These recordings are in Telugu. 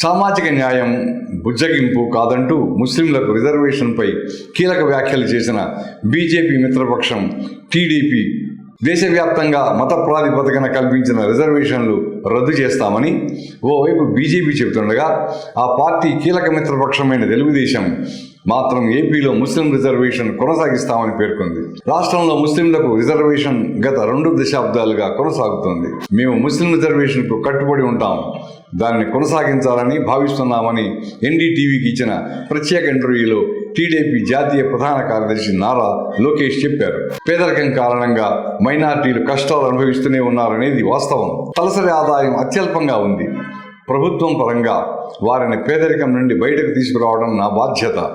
సామాజిక న్యాయం బుజ్జగింపు కాదంటూ ముస్లింలకు రిజర్వేషన్పై కీలక వ్యాఖ్యలు చేసిన బీజేపీ మిత్రపక్షం టీడీపీ దేశవ్యాప్తంగా మత ప్రాతిపదికన కల్పించిన రిజర్వేషన్లు రద్దు చేస్తామని ఓవైపు బీజేపీ చెబుతుండగా ఆ పార్టీ కీలక మిత్రపక్షమైన తెలుగుదేశం మాత్రం ఏపీలో ముస్లిం రిజర్వేషన్ కొనసాగిస్తామని పేర్కొంది. రాష్ట్రంలో ముస్లింలకు రిజర్వేషన్ గత రెండు దశాబ్దాలుగా కొనసాగుతోంది. మేము ముస్లిం రిజర్వేషన్కు కట్టుబడి ఉంటాం. దానిని కొనసాగించాలని భావిస్తున్నామని ఎన్డీటీవీకి ఇచ్చిన ప్రత్యేక ఇంటర్వ్యూలో టీడీపీ జాతీయ ప్రధాన కార్యదర్శి నారా లోకేష్ చెప్పారు. పేదరికం కారణంగా మైనార్టీలు కష్టాలు అనుభవిస్తూనే ఉన్నారనేది వాస్తవం. తలసరి ఆదాయం అత్యల్పంగా ఉంది. ప్రభుత్వం పరంగా వారిని పేదరికం నుండి బయటకు తీసుకురావడం నా బాధ్యత.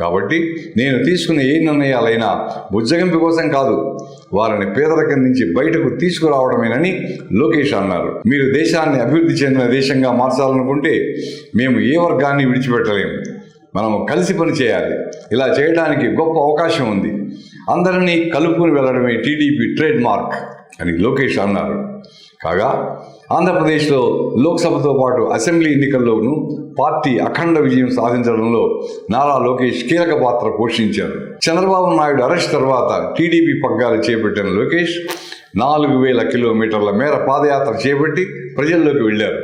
కాబట్టి నేను తీసుకున్న ఏ నిర్ణయాలైనా బుజ్జగింపు కోసం కాదు వారిని పేదరికం నుంచి బయటకు తీసుకురావడమేనని లోకేష్ అన్నారు. మీరు దేశాన్ని అభివృద్ధి చెందిన దేశంగా మార్చాలనుకుంటే మేము ఏ వర్గాన్ని విడిచిపెట్టలేము. మనము కలిసి పని చేయాలి. ఇలా చేయడానికి గొప్ప అవకాశం ఉంది. అందరినీ కలుపుకుని వెళ్ళడమే టీడీపీ ట్రేడ్ మార్క్ అని లోకేష్ అన్నారు. కాగా ఆంధ్రప్రదేశ్లో లోక్సభతో పాటు అసెంబ్లీ ఎన్నికల్లోనూ పార్టీ అఖండ విజయం సాధించడంలో నారా లోకేష్ కీలక పాత్ర పోషించారు. చంద్రబాబు నాయుడు అరెస్ట్ తర్వాత టీడీపీ పగ్గాలు చేపట్టిన లోకేష్ నాలుగు వేల కిలోమీటర్ల మేర పాదయాత్ర చేపట్టి ప్రజల్లోకి వెళ్ళారు.